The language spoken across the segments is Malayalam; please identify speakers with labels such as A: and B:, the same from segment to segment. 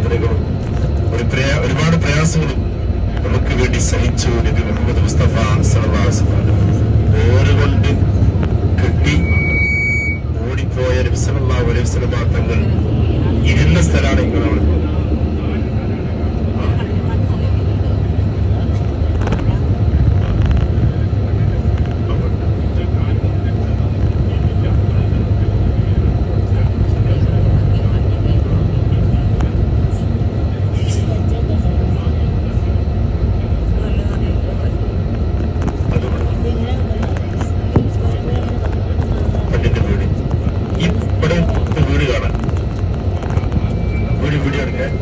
A: യാതനകളും ഒരു ഒരുപാട് പ്രയാസങ്ങളും നമുക്ക് വേണ്ടി സഹിച്ചു നബി മുഹമ്മദ് മുസ്തഫ സലവാസ് ഓരുകൊണ്ട് വീട് വീഡിയോ എടുക്കാൻ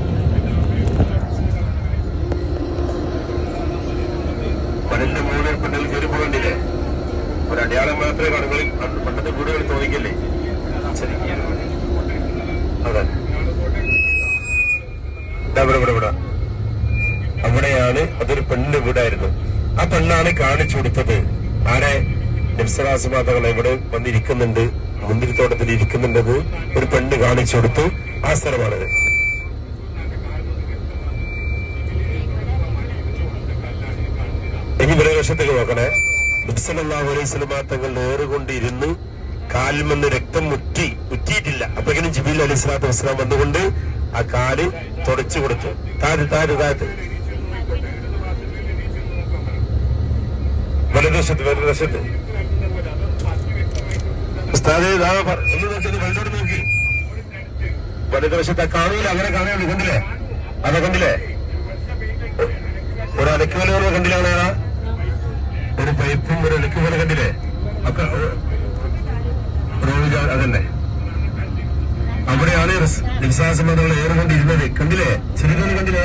A: പണിന്റെ മുകളിൽ പെണ്ണിൽ കയറി പോകണ്ടില്ലേ ഒരു അടയാളം മാത്രമേ കടകളിൽ പണ്ടത്തെ വീടുകൾ തോന്നിക്കല്ലേ? അതെ. ഇവിടെ ഇവിടെ അവിടെയാണ് അതൊരു പെണ്ണിന്റെ വീടായിരുന്നു. ആ പെണ്ണാണ് കാണിച്ചു കൊടുത്തത്. ആരെ? നിംസരാസമാതകൾ എവിടെ വന്നിരിക്കുന്നുണ്ട്? മുന്തിരിത്തോട്ടത്തിൽ ഇരിക്കുന്നുണ്ടത് ഒരു പെണ്ണ് കാണിച്ചു കൊടുത്തു. ആ സ്ഥലമാണത് ഇനി ഒരു വശത്തേക്ക് നോക്കണേ. സ്വലമാ തങ്ങൾ നേറുകൊണ്ടിരുന്ന് ഇരുന്ന് കാലിൽ രക്തം മുറ്റി മുറ്റിയിട്ടില്ല. അപ്പോഴേക്കും ജിബിൽ അലി സ്വലാത്തു വസ്സലാം വന്നുകൊണ്ട് ആ കാൽ തുടച്ചു കൊടുത്തു. താഴ് താഴ് താഴത്ത് വലതുവശത്ത് വലതുവശത്ത്. ഒന്ന് നോക്കി. വലതുവശത്ത് കാണൂല അങ്ങനെ കാണുകയുള്ളൂ കണ്ടില്ലേ? അതെ കണ്ടില്ലേ? ഒരു അങ്ങനെ ഒരു പൈപ്പും ഒരു അലക്കുവല കണ്ടില്ലേ ഒക്കെ അതന്നെ അവിടെയാണ് വിശ്വാസമെന്നുള്ള ഏറുകൊണ്ടിരുന്നത് കണ്ടില്ലേ? ചെറുതൊന്നും കണ്ടില്ലേ?